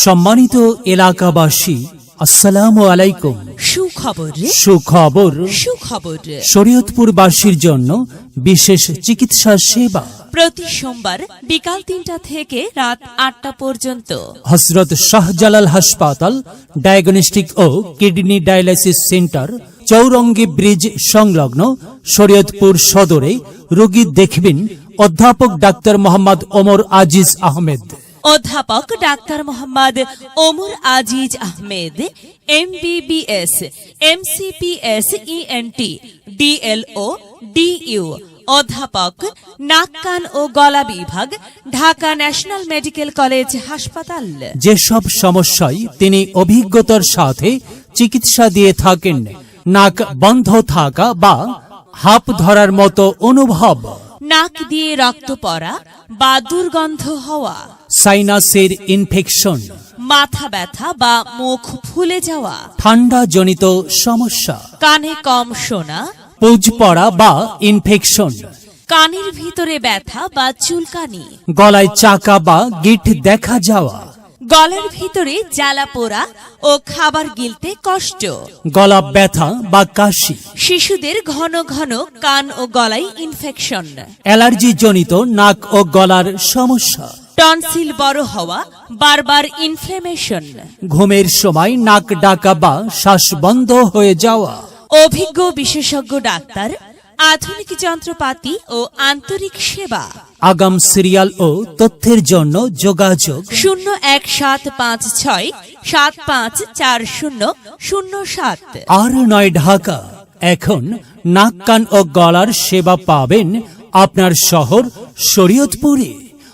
সম্মানিত এলাকাবাসী আসসালামু আলাইকুম। সুখবর। সুখবর। সুখবর। শরীয়তপুরবাসীর জন্য বিশেষ চিকিৎসা সেবা। প্রতি সোমবার বিকাল তিনটা থেকে রাত আটটা পর্যন্ত। হজরত শাহজালাল হাসপাতাল ডায়াগনস্টিক ও kidney dialysis centre Chowrangi bridge সংলগ্ন শরীয়তপুর সদরে রোগী দেখবেন অধ্যাপক ডাক্তার মোহাম্মদ ওমর আজিজ আহমেদ। অধ্যাপক doctor Mohammad Omar Aziz Ahmed MBBS MCPS ENT DLO DU অধ্যাপক নাক কান ও গলা বিভাগ ঢাকা ন্যাশনাল মেডিকেল কলেজ হাসপাতাল। যেসব সমস্যায় তিনি অভিজ্ঞতার সাথে চিকিৎসা দিয়ে থাকেন নাক বন্ধ থাকা বা হাঁপ ধরার মতো অনুভব। নাক দিয়ে রক্ত পড়া বা দুর্গন্ধ হওয়া। সাইনাসের ইনফেকশন মাথা ব্যথা বা মুখ ফুলে যাওয়া ঠান্ডা জনিত সমস্যা কানে কম শোনা পুজ পড়া বা ইনফেকশন কানের ভিতরে ব্যথা বা চুলকানি গলায় চাকা বা গিট দেখা যাওয়া গলার ভিতরে জ্বালা পোড়া ও খাবার গিলতে কষ্ট গলা ব্যথা বা কাশি শিশুদের ঘন ঘন কান ও গলায় ইনফেকশন অ্যালার্জি জনিত নাক ও গলার সমস্যা টনসিল বড় হওয়া বারবার ইনফ্লেমেশন ঘুমের সময় নাক ডাকা বা শ্বাস বন্ধ হয়ে যাওয়া। অভিজ্ঞ বিশেষজ্ঞ ডাক্তার আধুনিক যন্ত্রপাতি ও আন্তরিক সেবা। আগাম সিরিয়াল ও তথ্যের জন্য যোগাযোগ। শূন্য এক সাত পাঁচ ছয় সাত পাঁচ চার শূন্য শূন্য সাত। আর নয় ঢাকা। এখন নাক কান ও গলার সেবা পাবেন আপনার শহর শরীয়তপুরে।